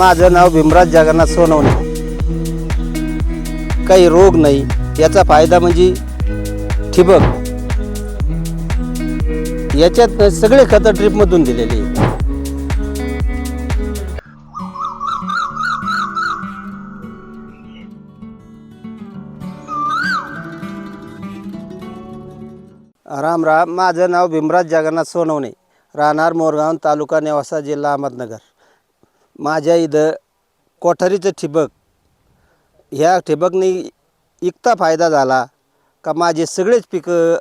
माझं नाव भीमराज जगन्नाथ सोनवणे. काही रोग नाही. याचा फायदा म्हणजे ठिबक. याच्यात सगळे खतं ट्रीपमधून दिलेली राम राम. माझं नाव भीमराज जगन्नाथ सोनवणे. राहणार मोरगाव तालुका नेवासा जिल्हा अहमदनगर. माझ्या इथं कोठारीचं ठिबक. ह्या ठिबकने इतका फायदा झाला का माझे सगळेच पिकं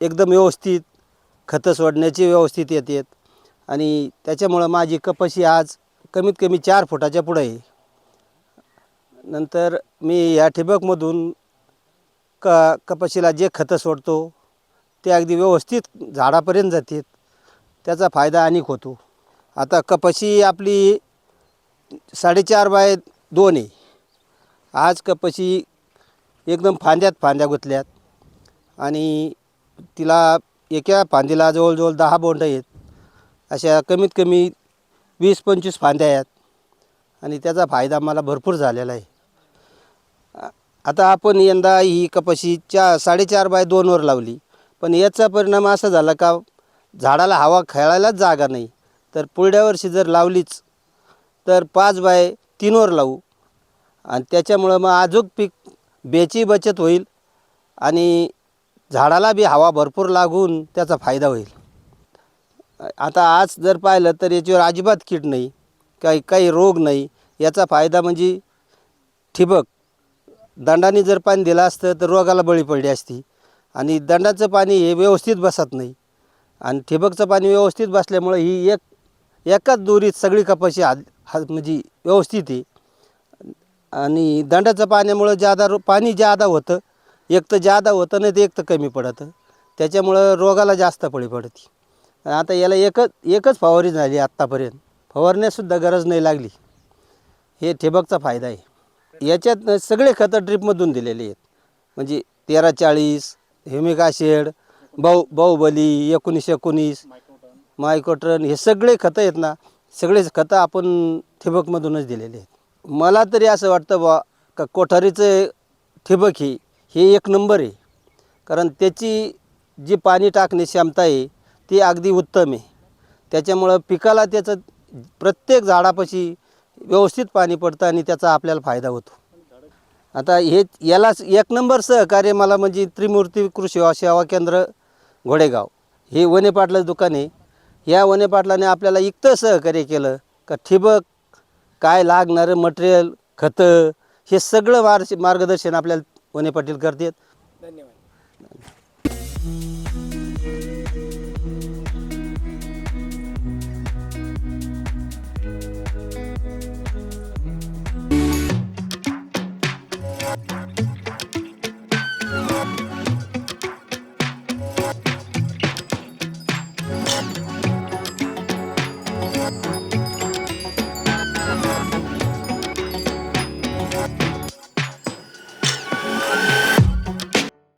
एकदम व्यवस्थित खतं सोडण्याची व्यवस्थित येतात. आणि त्याच्यामुळं माझी कपाशी आज कमीत कमी चार फुटाच्या पुढं आहे. नंतर मी ह्या ठिबकमधून क कपाशीला जे खतं सोडतो ते अगदी व्यवस्थित झाडापर्यंत जातात त्याचा फायदा अनेक होतो. आता कपाशी आपली साडेचार बाय दोन आहे. आज कपाशी एकदम फांद्यात फांद्या गुतल्यात. आणि तिला एका फांदीला जवळजवळ दहा बोंड आहेत. अशा कमीत कमी वीस पंचवीस फांद्या आहेत. आणि त्याचा फायदा मला भरपूर झालेला आहे. आता आपण यंदा ही कपाशी चा साडेचार बाय दोनवर लावली. पण याचा परिणाम असा झाला का झाडाला हवा खेळायलाच जागा नाही. तर पुढल्या वर्षी जर लावलीच तर पाच बाय तीनवर लावू. आणि त्याच्यामुळं मग अजून पीक बेची बचत होईल आणि झाडाला बी हवा भरपूर लागून त्याचा फायदा होईल. आता आज जर पाहिलं तर याच्यावर अजिबात कीड नाही काही काही रोग नाही. याचा फायदा म्हणजे ठिबक. दंडाने जर पाणी दिलं असतं तर रोगाला बळी पडली असती. आणि दंडाचं पाणी हे व्यवस्थित बसत नाही. आणि ठिबकचं पाणी व्यवस्थित बसल्यामुळं ही एक एकाच दोरीत सगळी कपाशी हा हा म्हणजे व्यवस्थित आहे. आणि दंडाचं पाण्यामुळं जादा रो पाणी जादा होतं एक तर ज्यादा होतं नाही तर एक तर कमी पडतं. त्याच्यामुळं रोगाला जास्त पळी पडते. आता याला एकच एकच फवारी झाली आत्तापर्यंत. फवारण्यासुद्धा गरज नाही लागली. हे ठिबकचा फायदा आहे. याच्यात सगळे खतं ड्रीपमधून दिलेले आहेत. म्हणजे तेरा चाळीस ह्युमिक ॲसिड बाऊ बाहुबली एकोणीस एकोणीस मायकोट्रन हे सगळे खतं आहेत ना सगळेच खतं आपण ठिबकमधूनच दिलेले आहेत. मला तरी असं वाटतं बा का कोठारीचं ठिबक ही हे एक नंबर आहे. कारण त्याची जी पाणी टाकण्याची क्षमता आहे ती अगदी उत्तम आहे. त्याच्यामुळं पिकाला त्याचं प्रत्येक झाडापाशी व्यवस्थित पाणी पडतं आणि त्याचा आपल्याला फायदा होतो. आता हे यालाच एक नंबर सहकार्य मला म्हणजे त्रिमूर्ती कृषी सेवा केंद्र घोडेगाव. हे वने पाटलाचं दुकान आहे. या वने पाटलाने आपल्याला इतकं सहकार्य केलं. का ठिबक काय लागणारं मटेरियल खतं हे सगळं मार्ग मार्गदर्शन आपल्याला वने पाटील करतात.